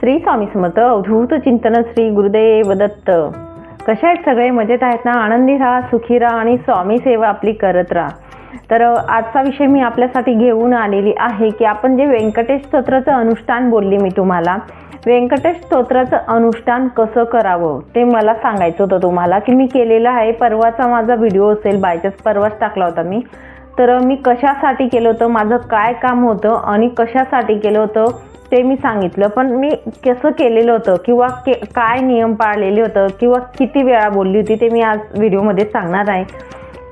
श्री स्वामी समर्थ अवधूत चिंतन श्री गुरुदेव दत्त. कशा आहेत सगळे? मजेत आहेत ना? आनंदी राहा सुखी राहा आणि स्वामी सेवा आपली करत राहा. तर आजचा विषय मी आपल्यासाठी घेऊन आलेली आहे की आपण जे व्यंकटेश स्तोत्राचं अनुष्ठान बोलली मी तुम्हाला व्यंकटेश स्तोत्राचं अनुष्ठान कसं करावं ते मला सांगायचं होतं तुम्हाला की मी केलेलं आहे. परवाचा माझा व्हिडिओ असेल बायचान्स परवाच टाकला होता मी. तर मी कशासाठी केलं होतं माझं काय काम होतं आणि कशासाठी केलं होतं ते मी सांगितलं. पण मी कसं केलेलं होतं किंवा के काय नियम पाळलेले होतं किंवा किती वेळा बोलली होती ते मी आज व्हिडिओमध्ये सांगणार आहे.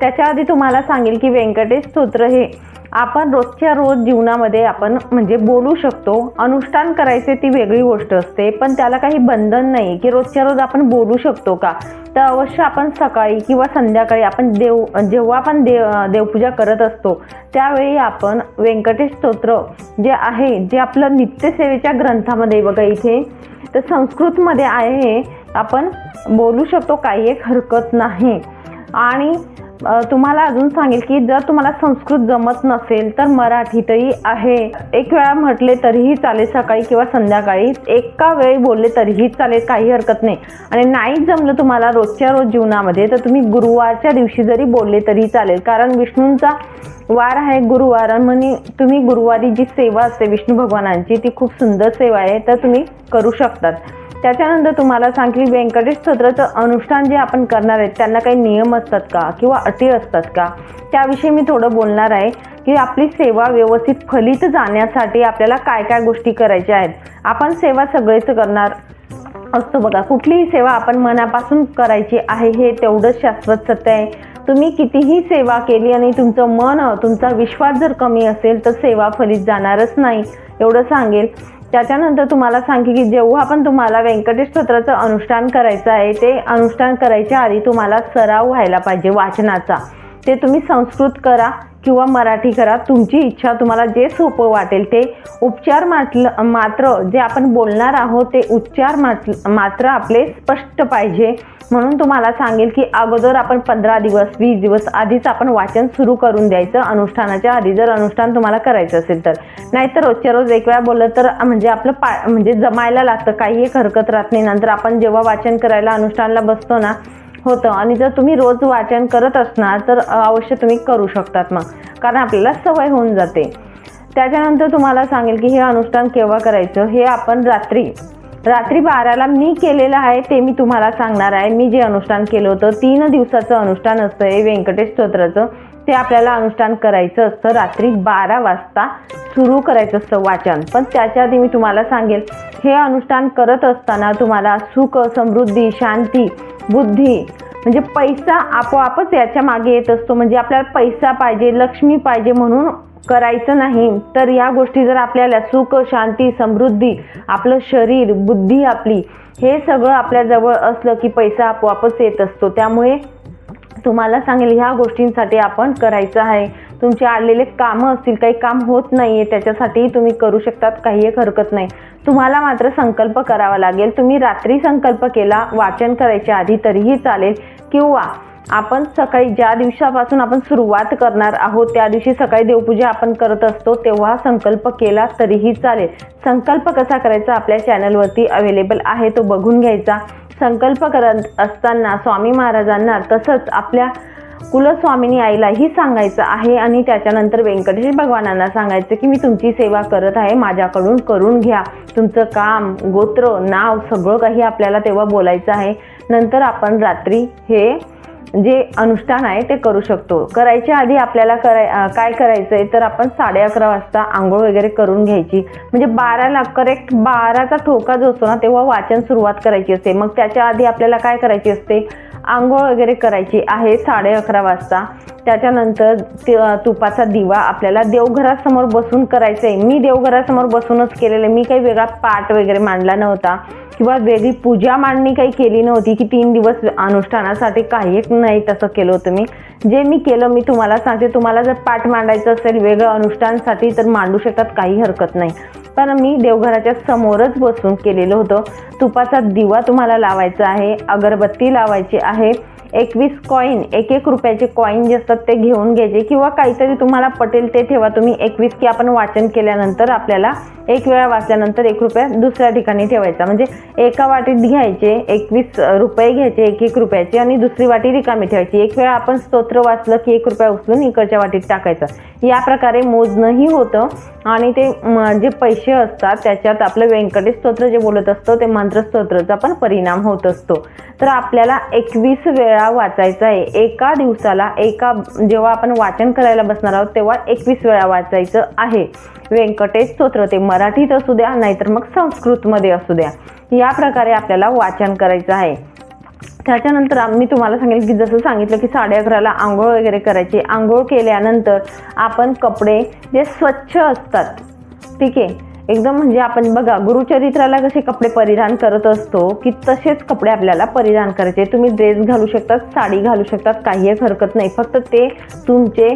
त्याच्या आधी तुम्हाला सांगेल की व्यंकटेश स्तोत्र हे आपण रोजच्या रोज जीवनामध्ये आपण म्हणजे बोलू शकतो अनुष्ठान करायचे ती वेगळी गोष्ट असते पण त्याला काही बंधन नाही की रोजच्या रोज आपण बोलू शकतो का? तर अवश्य आपण सकाळी किंवा संध्याकाळी आपण देव जेव्हा आपण देव देवपूजा करत असतो त्यावेळी आपण व्यंकटेश स्तोत्र जे आहे जे आपलं नित्यसेवेच्या ग्रंथामध्ये बघा इथे तर संस्कृतमध्ये आहे आपण बोलू शकतो काही एक हरकत नाही. आणि तुम्हाला अजून सांगेल की जर तुम्हाला संस्कृत जमत नसेल तर मराठीतही आहे. एक वेळा म्हटले तरीही चालेल सकाळी किंवा संध्याकाळी. एका वेळी बोलले तरीही चालेल काही हरकत नाही. आणि नाही जमलं तुम्हाला रोजच्या रोज जीवनामध्ये तर तुम्ही गुरुवारच्या दिवशी जरी बोलले तरी चालेल. कारण विष्णूंचा वार आहे गुरुवार. म्हणे तुम्ही गुरुवारी जी सेवा असते विष्णू भगवानांची ती खूप सुंदर सेवा आहे. तर तुम्ही करू शकतात. त्याच्यानंतर तुम्हाला सांग की व्यंकटेश स्तोत्राचं अनुष्ठान जे आपण करणार आहेत त्यांना काही नियम असतात का? किंवा अटी असतात का? त्याविषयी मी थोडं बोलणार आहे की आपली सेवा व्यवस्थित फलित जाण्यासाठी आपल्याला काय काय गोष्टी करायच्या आहेत. आपण सेवा सगळेच करणार असतो बघा. कुठलीही सेवा आपण मनापासून करायची आहे हे तेवढंच शाश्वत सत्य आहे. तुम्ही कितीही सेवा केली आणि तुमचं मन तुमचा विश्वास जर कमी असेल तर सेवा फलित जाणारच नाही एवढं सांगेल. त्याच्यानंतर तुम्हाला सांगे की जेव्हा पण तुम्हाला व्यंकटेश स्तोत्राचं अनुष्ठान करायचं आहे ते अनुष्ठान करायच्या आधी तुम्हाला सराव व्हायला पाहिजे वाचनाचा. ते तुम्ही संस्कृत करा किंवा मराठी करा तुमची इच्छा तुम्हाला जे सोपं वाटेल ते उपचार मात्र मात्र जे आपण बोलणार आहोत ते उच्चार मात्र मात्र आपले स्पष्ट पाहिजे. म्हणून तुम्हाला सांगेल की अगोदर आपण पंधरा दिवस वीस दिवस आधीच आपण वाचन सुरू करून द्यायचं. अनुष्ठानाच्या आधी जर अनुष्ठान तुम्हाला करायचं असेल तर. नाहीतर रोजच्या रोज एक वेळा बोललं तर म्हणजे आपलं पा म्हणजे जमायला लागतं. काही एक हरकत राहत नाही. नंतर आपण जेव्हा वाचन करायला अनुष्ठानला बसतो ना होतं. आणि जर तुम्ही रोज वाचन करत असणार तर अवश्य तुम्ही करू शकतात मग. कारण आपल्याला सवय होऊन जाते. त्याच्यानंतर तुम्हाला सांगेल की हे अनुष्ठान केव्हा करायचं? हे आपण रात्री रात्री बाराला मी केलेलं आहे ते मी तुम्हाला सांगणार आहे. मी जे अनुष्ठान केलं होतं तीन दिवसाचं अनुष्ठान असतं हे व्यंकटेश स्तोत्राचं. ते आपल्याला अनुष्ठान करायचं असतं. रात्री बारा वाजता सुरू करायचं असतं वाचन. पण त्याच्या आधी मी तुम्हाला सांगेल हे अनुष्ठान करत असताना तुम्हाला सुख समृद्धी शांती बुद्धी म्हणजे पैसा आपोआपच याच्या मागे येत असतो. म्हणजे आपल्याला पैसा पाहिजे लक्ष्मी पाहिजे म्हणून करायचं नाही. तर या गोष्टी जर आपल्याला सुख शांती समृद्धी आपलं शरीर बुद्धी आपली हे सगळं आपल्याजवळ असलं की पैसा आपोआपच येत असतो. त्यामुळे तुम्हाला सांगेल ह्या गोष्टींसाठी आपण करायचं आहे. तुमचे आलेले कामं असतील काही काम होत नाही आहे त्याच्यासाठी तुम्ही करू शकतात काही एक हरकत नाही. तुम्हाला मात्र संकल्प करावा लागेल. तुम्ही रात्री संकल्प केला वाचन करायच्या आधी तरीही चालेल. किंवा आपण सकाळी ज्या दिवसापासून आपण सुरुवात करणार आहोत त्या दिवशी सकाळी देवपूजा आपण करत असतो तेव्हा संकल्प केला तरीही चालेल. संकल्प कसा करायचा आपल्या चॅनलवरती अवेलेबल आहे तो बघून घ्यायचा. संकल्प करत असताना स्वामी महाराजांना तसंच आपल्या कुलस्वामिनी आईलाही सांगायचं आहे आणि त्याच्यानंतर व्यंकटेश भगवानांना सांगायचं की मी तुमची सेवा करत आहे माझ्याकडून करून घ्या. तुमचं काम गोत्र नाव सगळं काही आपल्याला तेव्हा बोलायचं आहे. नंतर आपण रात्री हे जे अनुष्ठान आहे ते करू शकतो. करायच्या आधी आपल्याला कराय काय करायचं आहे तर आपण साडे अकरा वाजता आंघोळ वगैरे करून घ्यायची. म्हणजे बाराला करेक्ट बाराचा ठोका जो असतो ना तेव्हा वाचन सुरुवात करायची असते. मग त्याच्या आधी आपल्याला काय करायची असते? आंघोळ वगैरे करायची आहे साडे अकरा वाजता. त्याच्यानंतर ते- तुपाचा दिवा आपल्याला देवघरासमोर बसून करायचं आहे मी देवघरासमोर बसूनच केलेलं आहे. मी काही वेगळा पाठ वगैरे मांडला नव्हता किंवा वेगळी पूजा मांडणी काही केली नव्हती की तीन दिवस अनुष्ठानासाठी काही एक नाही तसं केलं होतं मी. जे मी केलं मी तुम्हाला सांगते. तुम्हाला जर पाठ मांडायचं असेल वेगळं अनुष्ठानसाठी तर मांडू शकतात काही हरकत नाही. पण मी देवघराच्या समोरच बसून केलेलं होतं. तुपाचा दिवा तुम्हाला लावायचा आहे अगरबत्ती लावायची आहे एकवीस कॉईन एक एक रुपयाचे कॉईन जे असतात ते घेऊन घ्यायचे किंवा काहीतरी तुम्हाला पटेल ते ठेवा. तुम्ही एकवीस की आपण वाचन केल्यानंतर आपल्याला एक वेळा वाचल्यानंतर एक रुपया दुसऱ्या ठिकाणी ठेवायचा. म्हणजे एका वाटीत घ्यायचे एकवीस रुपये घ्यायचे एक एक रुपयाचे आणि दुसरी वाटी रिकामी ठेवायची. एक वेळा आपण स्तोत्र वाचलं की एक रुपया उचलून इकडच्या वाटीत टाकायचं. या प्रकारे मोजणंही होतं आणि ते जे पैसे असतात त्याच्यात आपलं व्यंकटेश स्तोत्र जे बोलत असतो ते मंत्रस्तोत्राचा पण परिणाम होत असतो. तर आपल्याला एकवीस वेळा वाचायचं आहे. एका दिवसाला एका जेव्हा आपण वाचन करायला बसणार आहोत तेव्हा एकवीस वेळा वाचायचं आहे. व्यंकटेश स्तोत्र ते मराठीत असू द्या नाहीतर मग संस्कृतमध्ये असू द्या. या प्रकारे आपल्याला वाचन करायचं आहे. त्याच्यानंतर मी तुम्हाला सांगेल की जसं सांगितलं की साडे अकराला आंघोळ वगैरे करायची. आंघोळ केल्यानंतर आपण कपडे जे स्वच्छ असतात ठीक आहे एकदम म्हणजे आपण बघा गुरुचरित्राला कसे कपडे परिधान करत असतो की तसेच कपडे आपल्याला परिधान करायचे. तुम्ही ड्रेस घालू शकतात साडी घालू शकतात काही एक हरकत नाही. फक्त ते तुमचे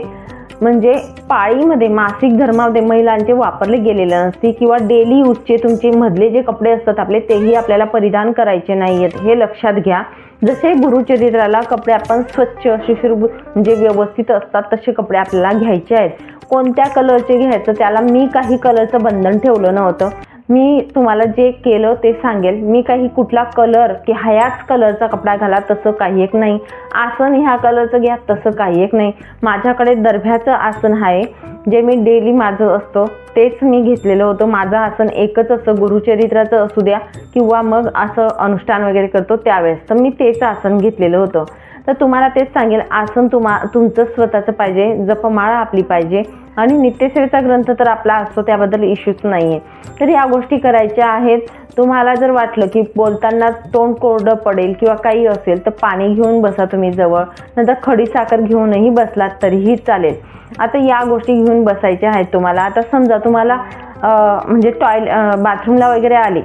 म्हणजे पाळीमध्ये मासिक धर्मामध्ये महिलांचे वापरले गेलेले नसते किंवा डेली यूजचे तुमचे मधले जे कपडे असतात आपले तेही आपल्याला परिधान करायचे नाही आहेत हे लक्षात घ्या. जसे गुरुचरित्राला कपडे आपण स्वच्छ शिशिरभूत म्हणजे व्यवस्थित असतात तसे कपडे आपल्याला घ्यायचे आहेत. कोणत्या कलरचे घ्यायचं त्याला मी काही कलरचं बंधन ठेवलं नव्हतं. मी तुम्हाला जे केलं ते सांगेल. मी काही कुठला कलर की ह्याच कलरचा कपडा घाला तसं काही एक नाही. आसन ह्या कलरचं घ्या तसं काही एक नाही. माझ्याकडे दर्भ्याचं आसन आहे जे मी डेली माझं असतं तेच मी घेतलेलं होतं. माझं आसन एकच असं गुरुचरित्राचं असू द्या किंवा मग असं अनुष्ठान वगैरे करतो त्यावेळेस. तर मी तेच आसन घेतलेलं होतं. तर तुम्हाला तेच सांगेल आसन तुम्हा तुमचं स्वतःचं पाहिजे जपमाळा आपली पाहिजे. आणि नित्यसेवेचा ग्रंथ तर आपला असतो त्याबद्दल इश्यूच नाही आहे तर या गोष्टी करायच्या आहेत. तुम्हाला जर वाटलं की बोलताना तोंड कोरडं पडेल किंवा काही असेल तर पाणी घेऊन बसा तुम्ही जवळ. नंतर खडी साखर घेऊनही बसलात तरीही चालेल. आता या गोष्टी घेऊन बसायच्या आहेत तुम्हाला. आता समजा तुम्हाला म्हणजे टॉयले बाथरूमला वगैरे आले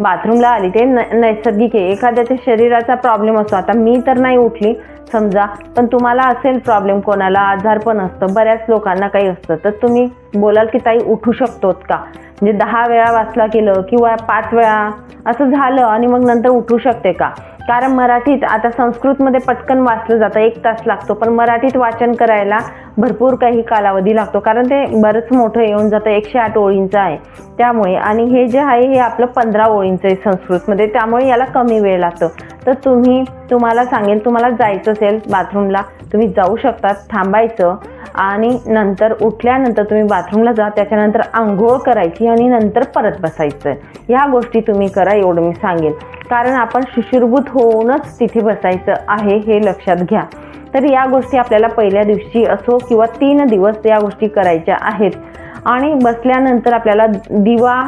बाथरूमला आली. ते न नैसर्गिक आहे. एखाद्याच्या शरीराचा प्रॉब्लेम असतो. आता मी तर नाही उठली समजा पण तुम्हाला असेल प्रॉब्लेम कोणाला आजार पण असतं. बऱ्याच लोकांना काही असतं. तर तुम्ही बोलाल की ताई उठू शकतोत का? म्हणजे दहा वेळा वाचला केलं किंवा पाच वेळा असं झालं आणि मग नंतर उठू शकते का? कारण मराठीत आता संस्कृतमध्ये पटकन वाचलं जातं. एक तास लागतो. पण मराठीत वाचन करायला भरपूर काही कालावधी लागतो. कारण ते बरंच मोठं येऊन जातं. एकशे आठ ओळींचं आहे. त्यामुळे आणि हे जे आहे हे आपलं पंधरा ओळींचं आहे संस्कृतमध्ये त्यामुळे याला कमी वेळ लागतो. तर तुम्ही तुम्हाला सांगेल तुम्हाला जायचं असेल बाथरूमला तुम्ही जाऊ शकतात थांबायचं आणि नंतर उठल्यानंतर तुम्ही बाथरूमला जा त्याच्यानंतर आंघोळ करायची आणि नंतर परत बसायचं. ह्या गोष्टी तुम्ही करा एवढं मी सांगेल कारण आपण शुशिरभूत होऊनच तिथे बसायचं आहे हे लक्षात घ्या. तर या गोष्टी आपल्याला पहिल्या दिवशी असो किंवा तीन दिवस या गोष्टी करायच्या आहेत. आणि बसल्यानंतर आपल्याला दिवा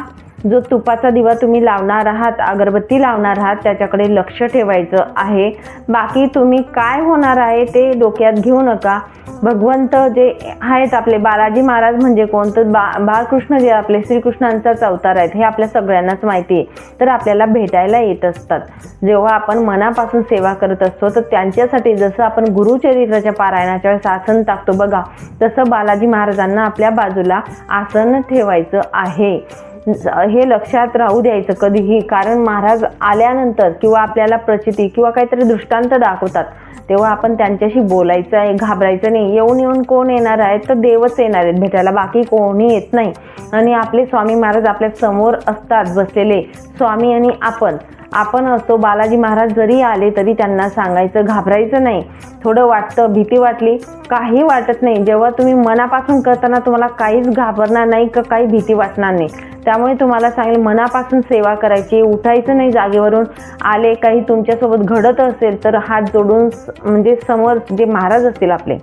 जो तुपाचा दिवा तुम्ही लावणार आहात अगरबत्ती लावणार आहात त्याच्याकडे लक्ष ठेवायचं आहे. बाकी तुम्ही काय होणार आहे ते डोक्यात घेऊ नका. भगवंत जे आहेत आपले बालाजी महाराज म्हणजे कोण? तर बा बाळकृष्ण जे आपले श्रीकृष्णांचाच अवतार आहेत हे आपल्या सगळ्यांनाच माहिती आहे. तर आपल्याला भेटायला येत असतात. जेव्हा आपण मनापासून सेवा करत असतो तर त्यांच्यासाठी जसं आपण गुरुचरित्राच्या पारायणाच्या वेळेस आसन टाकतो बघा तसं बालाजी महाराजांना आपल्या बाजूला आसन ठेवायचं आहे. हे लक्षात राहू द्यायचं कधीही. कारण महाराज आल्यानंतर किंवा आपल्याला प्रचिती किंवा काहीतरी दृष्टांत दाखवतात तेव्हा आपण त्यांच्याशी बोलायचं आहे घाबरायचं नाही. येऊन येऊन कोण येणार आहे? तर देवच येणार आहेत भेटायला. बाकी कोणी येत नाही. आणि आपले स्वामी महाराज आपल्यासमोर असतात बसलेले स्वामी आणि आपण. आपण असतो बालाजी महाराज जरी आले तरी त्यांना सांगायचं घाबरायचं नाही. थोडं वाटतं भीती वाटली. काही वाटत नाही. जेव्हा तुम्ही मनापासून करताना तुम्हाला काहीच घाबरणार नाही का काही भीती वाटणार नाही. त्यामुळे तुम्हाला सांगेल मनापासून सेवा करायची. उठायचं नाही जागेवरून. आले काही तुमच्यासोबत घडत असेल तर हात जोडून म्हणजे समोर जे महाराज असतील आपले.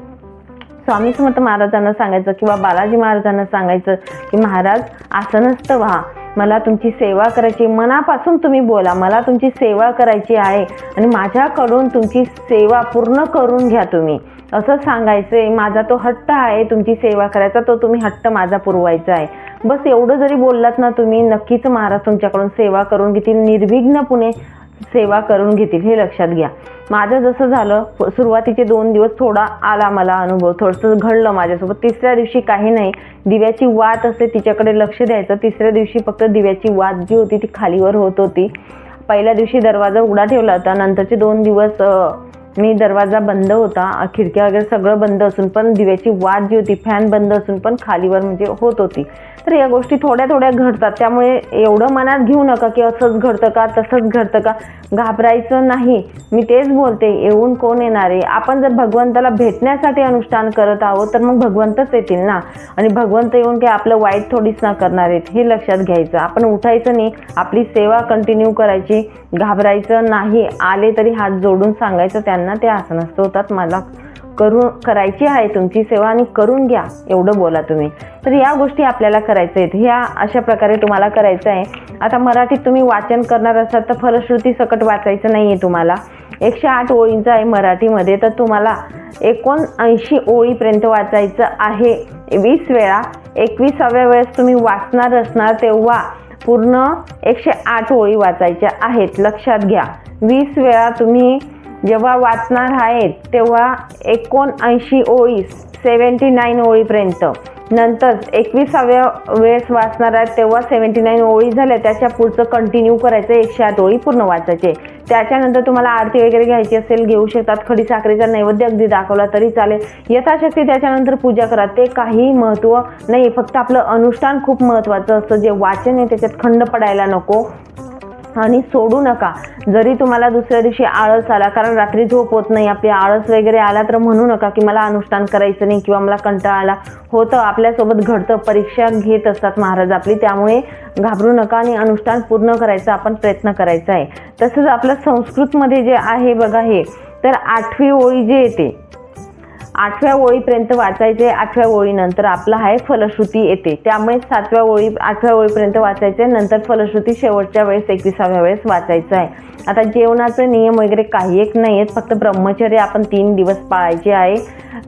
स्वामी समर्थ महाराजांना सांगायचं किंवा बालाजी महाराजांना सांगायचं की महाराज आसनस्थ व्हा. मला तुमची सेवा करायची मनापासून तुम्ही बोला मला तुमची सेवा करायची आहे आणि माझ्याकडून तुमची सेवा पूर्ण करून घ्या तुम्ही. असं सांगायचं आहे माझा तो हट्ट आहे तुमची सेवा करायचा तो तुम्ही हट्ट माझा पुरवायचा आहे. बस एवढं जरी बोललात ना तुम्ही नक्कीच महाराज तुमच्याकडून सेवा करून घेतील. निर्विघ्नपणे सेवा करून घेतील हे लक्षात घ्या. माझं जसं झालं प- सुरुवातीचे दोन दिवस थोडा आला मला अनुभव थोडंसं घडलं माझ्यासोबत. तिसऱ्या दिवशी काही नाही दिव्याची वात असते तिच्याकडे लक्ष द्यायचं. तिसऱ्या दिवशी फक्त दिव्याची वात जी होती ती खालीवर होत होती. पहिल्या दिवशी दरवाजा उघडा ठेवला होता नंतरचे दोन दिवस मी दरवाजा बंद होता खिडक्या वगैरे सगळं बंद असून पण दिव्याची वाट जी होती फॅन बंद असून पण खालीवर म्हणजे होत होती. तर या गोष्टी थोड्या थोड्या घडतात. त्यामुळे एवढं मनात घेऊ नका की असंच घडतं का तसंच घडतं का. घाबरायचं नाही. मी तेच बोलते येऊन कोण येणार आहे? आपण जर भगवंताला भेटण्यासाठी अनुष्ठान करत आहोत तर मग भगवंतच येतील ना? आणि भगवंत येऊन काही आपलं वाईट थोडीच ना करणार आहेत? हे लक्षात घ्यायचं. आपण उठायचं नाही. आपली सेवा कंटिन्यू करायची. घाबरायचं नाही. आले तरी हात जोडून सांगायचं त्यांना. ते आसनस्थ होतात. मला करू करायची आहे तुमची सेवा आणि करून घ्या एवढं बोला तुम्ही. तर या गोष्टी आपल्याला करायच्या आहेत. ह्या अशा प्रकारे तुम्हाला करायचं आहे. आता मराठीत तुम्ही वाचन करणार असाल तर फलश्रुती सकट वाचायचं नाही आहे तुम्हाला. एकशे आठ ओळींचं आहे मराठीमध्ये. तर तुम्हाला एकोणऐंशी ओळीपर्यंत वाचायचं आहे. वीस वेळा एकविसाव्या वेळेस तुम्ही वाचणार असणार तेव्हा पूर्ण एकशे आठ ओळी वाचायच्या आहेत. लक्षात घ्या. वीस वेळा तुम्ही जेव्हा वाचणार आहेत तेव्हा एकोणऐंशी ओळी सेवन्टी नाईन ओळीपर्यंत. नंतर एकविसाव्या वेळेस वाचणार आहेत तेव्हा सेवन्टी नाईन ओळी झाल्या. त्याच्या पुढचं कंटिन्यू करायचं एकशे आठ ओळी पूर्ण वाचायचे. त्याच्यानंतर तुम्हाला आरती वगैरे घ्यायची असेल घेऊ शकतात. खडी साखरेचा नैवेद्य अगदी दाखवला तरी चालेल. यथाशक्ती त्याच्यानंतर पूजा करा. ते काही महत्त्व नाही फक्त आपलं अनुष्ठान खूप महत्त्वाचं असतं. जे वाचन आहे त्याच्यात खंड पडायला नको. आणि सोडू नका. जरी तुम्हाला दुसऱ्या दिवशी आळस आला कारण रात्री झोप होत नाही आपली आळस वगैरे आला तर म्हणू नका की मला अनुष्ठान करायचं नाही किंवा मला कंटाळा आला. होतं आपल्यासोबत घडतं परीक्षा घेत असतात महाराज आपली त्यामुळे घाबरू नका आणि अनुष्ठान पूर्ण करायचा आपण प्रयत्न करायचा आहे. तसंच आपलं संस्कृतमध्ये जे आहे बघा हे तर आठवी ओळी जे येते आठव्या ओळीपर्यंत वाचायचे आठव्या ओळीनंतर आपला आहे फलश्रुती येते. त्यामुळे सातव्या ओळी आठव्या ओळीपर्यंत वाचायचे नंतर फलश्रुती शेवटच्या वेळेस एकविसाव्या वेळेस वाचायचं आहे. आता जेवणाचे नियम वगैरे काही एक नाही आहेत फक्त ब्रह्मचर्य आपण तीन दिवस पाळायचे आहे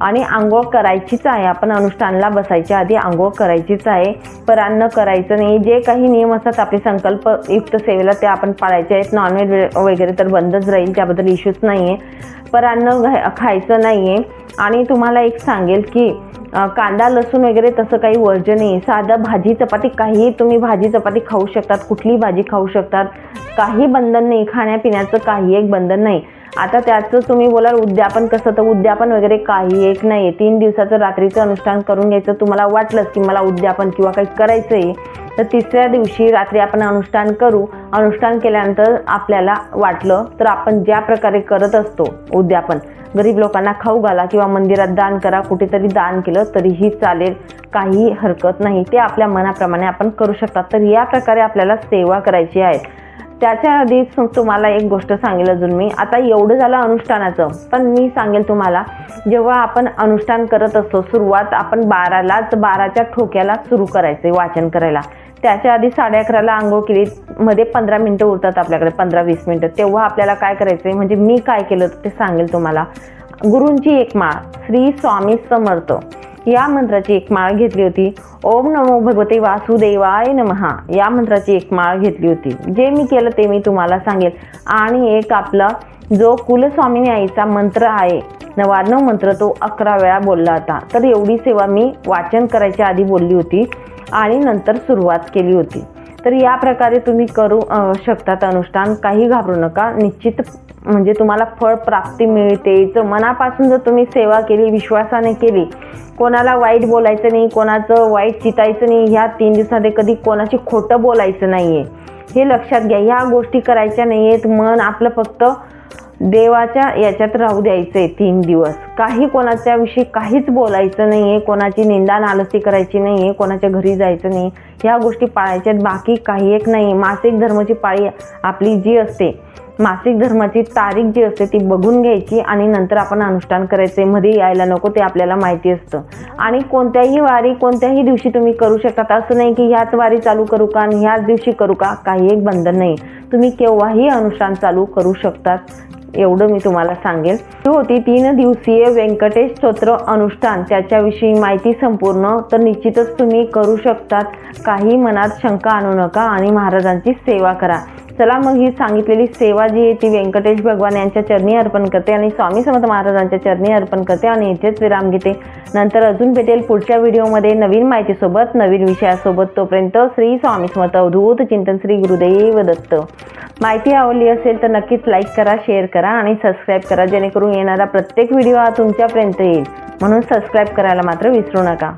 आणि आंघोळ करायचीच आहे. आपण अनुष्ठानला बसायच्या आधी आंघोळ करायचीच आहे. परान्न करायचं नाही. जे काही नियम असतात आपले संकल्पयुक्त सेवेला ते आपण पाळायचे आहेत. नॉनव्हेज वगैरे तर बंदच राहील त्याबद्दल इश्यूच नाही आहे परान्न घ्या खायचं नाही आहे आणि तुम्हाला एक सांगेल की कांदा लसूण वगैरे तसं काही वर्ज्य नाही. साधं भाजी चपाती काही तुम्ही भाजी चपाती खाऊ शकतात कुठली भाजी खाऊ शकतात. काही बंधन नाही खाण्यापिण्याचं काही एक बंधन नाही. आता त्याचं तुम्ही बोलाल उद्यापन कसं? तर उद्यापन वगैरे काही एक नाही आहे तीन दिवसाचं रात्रीचं अनुष्ठान करून घ्यायचं तुम्हाला वाटलंच की मला उद्यापन किंवा काही करायचं आहे तर तिसऱ्या दिवशी रात्री आपण अनुष्ठान करू. अनुष्ठान केल्यानंतर आपल्याला वाटलं तर आपण ज्या प्रकारे करत असतो उद्यापन गरीब लोकांना खाऊ घाला किंवा मंदिरात दान करा कुठेतरी दान केलं तरीही चालेल. काही हरकत नाही. ते आपल्या मनाप्रमाणे आपण करू शकतात. तर या प्रकारे आपल्याला सेवा करायची आहे. त्याच्या आधी तुम्हाला एक गोष्ट सांगेल अजून मी. आता एवढं झालं अनुष्ठानाचं पण मी सांगेल तुम्हाला जेव्हा आपण अनुष्ठान करत असतो सुरुवात आपण बारालाच बाराच्या ठोक्याला सुरू करायचं वाचन करायला. त्याच्या आधी साडे अकराला आंघोळ केली मध्ये पंधरा मिनटं उरतात आपल्याकडे पंधरा वीस मिनटं. तेव्हा आपल्याला काय करायचं आहे म्हणजे मी काय केलं ते सांगेल तुम्हाला. गुरूंची एक माळ श्री स्वामी समर्थ. या मंत्राची एक माळ घेतली होती. ओम नमो भगवते वासुदेवाय नमहा. या मंत्राची एक माळ घेतली होती. जे मी केलं ते मी तुम्हाला सांगेल. आणि एक आपला जो कुलस्वामिनी आईचा मंत्र आहे नवाण्णव मंत्र तो अकरा वेळा बोलला होता. तर एवढी सेवा मी वाचन करायच्या आधी बोलली होती आणि नंतर सुरुवात केली होती. तर या प्रकारे तुम्ही करू शकतात अनुष्ठान. काही घाबरू नका. निश्चित म्हणजे तुम्हाला फळ प्राप्ती मिळते. जर मनापासून जर तुम्ही सेवा केली विश्वासाने केली कोणाला वाईट बोलायचं नाही कोणाचं वाईट चितायचं नाही ह्या तीन दिवसामध्ये कधी कोणाची खोटं बोलायचं नाही आहे हे लक्षात घ्या. ह्या गोष्टी करायच्या नाही आहेत मन आपलं फक्त देवाच्या याच्यात राहू द्यायचं आहे तीन दिवस. काही कोणाच्या विषयी काहीच बोलायचं नाही आहे कोणाची निंदा नालस्ती करायची नाही आहे कोणाच्या घरी जायचं नाही ह्या गोष्टी पाळायच्या बाकी काही एक नाही. मासिक धर्माची पाळी आपली जी असते मासिक धर्माची तारीख जी असते ती बघून घ्यायची आणि नंतर आपण अनुष्ठान करायचे. मध्ये यायला नको ते आपल्याला माहिती असतं. आणि कोणत्याही वारी कोणत्याही दिवशी तुम्ही करू शकता. असं नाही की ह्याच वारी चालू करू का आणि ह्याच दिवशी करू का? काही एक बंधन नाही. तुम्ही केव्हाही अनुष्ठान चालू करू शकतात. एवढं मी तुम्हाला सांगेल. ती होती तीन दिवसीय व्यंकटेश स्तोत्र अनुष्ठान. त्याच्याविषयी माहिती संपूर्ण तर निश्चितच तुम्ही करू शकतात. काही मनात शंका आणू नका आणि महाराजांची सेवा करा. चला मग ही सांगितलेली सेवा जी आहे ती व्यंकटेश भगवान यांच्या चरणी अर्पण करते आणि स्वामी समर्थ महाराजांच्या चरणी अर्पण करते आणि इथेच विराम घेते. नंतर अजून भेटेल पुढच्या व्हिडिओमध्ये नवीन माहितीसोबत नवीन विषयासोबत. तोपर्यंत श्री स्वामी समर्थ अवधूत चिंतन श्री गुरुदेव दत्त. माहिती आवडली असेल तर नक्कीच लाईक करा शेअर करा आणि सबस्क्राईब करा जेणेकरून येणारा प्रत्येक व्हिडिओ हा तुमच्यापर्यंत येईल. म्हणून सबस्क्राईब करायला मात्र विसरू नका.